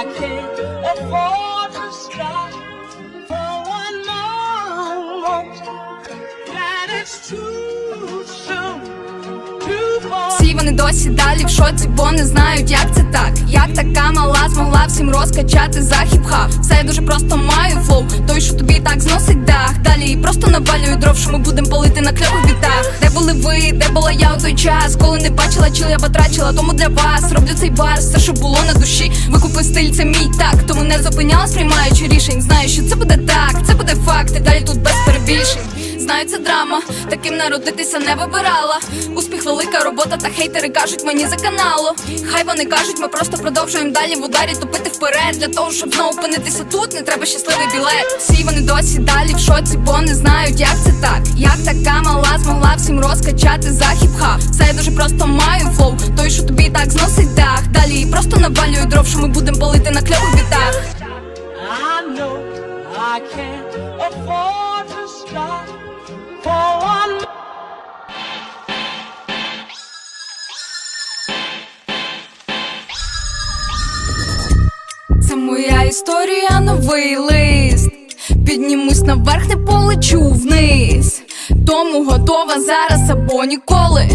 Can't afford to stop for one moment. That it's too soon. Всі вони досі далі в шоці, бо не знають, як це так. Як така мала змогла всім розкачати за хіп-хап Все я дуже просто маю флоу, той, що тобі так зносить навалюю дров, що ми будемо палити на кльових бітах. Де були ви, де була я у той час, коли не бачила, чили я потрачила. Тому для вас роблю цей бар, все, що було на душі. Викупи стиль, це мій так. Тому не зупинялась, приймаючи рішень. Знаю, що це буде так, це буде факт, і далі тут без перебільшень. Знаю, це драма, таким народитися не вибирала. Успіх, велика робота, та хейтери кажуть мені за каналу. Хай вони кажуть, ми просто продовжуємо далі в ударі топити вперед. Для того, щоб знову опинитися тут, не треба щасливий білет. Всі вони досі далі в шоці, бо не знають, як це так. Як така мала змогла всім розкачати за хіп-хап Все я дуже просто маю флоу, той, що тобі так зносить дах. Далі просто навалюю дров, що ми будемо палити на кльових бітах. I know I can't afford to stop Це моя історія, новий лист. Піднімусь наверх, не полечу вниз. Тому готова зараз або ніколи.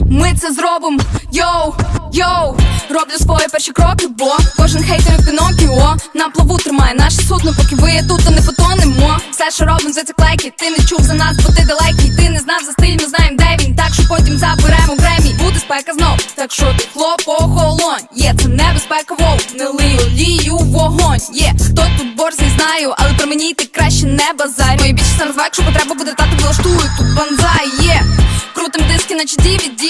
Ми це зробимо, йоу, йоу Роблю свої перші кроки, бо кожен хейтер як Пінокіо На плаву тримає наше судно, поки ви тут, то не потонемо Що робимо, за ці клейки Ти не чув за нас, бо ти далекий. Ти не знав за стиль, ми знаємо, де він. Так що потім заберемо Гремі. Буде спека знов, так що ти хлоп, охолонь Є, це небезпека, воу, не лий олію вогонь. Є, хто тут борзий, знаю, але про мені ти краще не базарь Мої більше сам розваг, якщо потреба буде тато влаштую Тут банзай, є. Крутим диски, наче DVD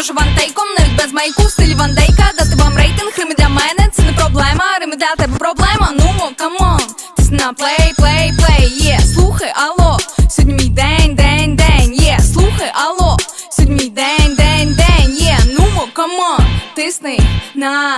Може вантейком, навіть без майку, В стилі вандейка Дати вам рейтинг, рими для мене це не проблема. Рими для тебе проблема, ну камон Ти на плей, плей, плей, є Слухай, алло, сьогодні мій день, день, день, є Слухай, алло, сьогодні мій день, день, день, є Ну камон, тисни на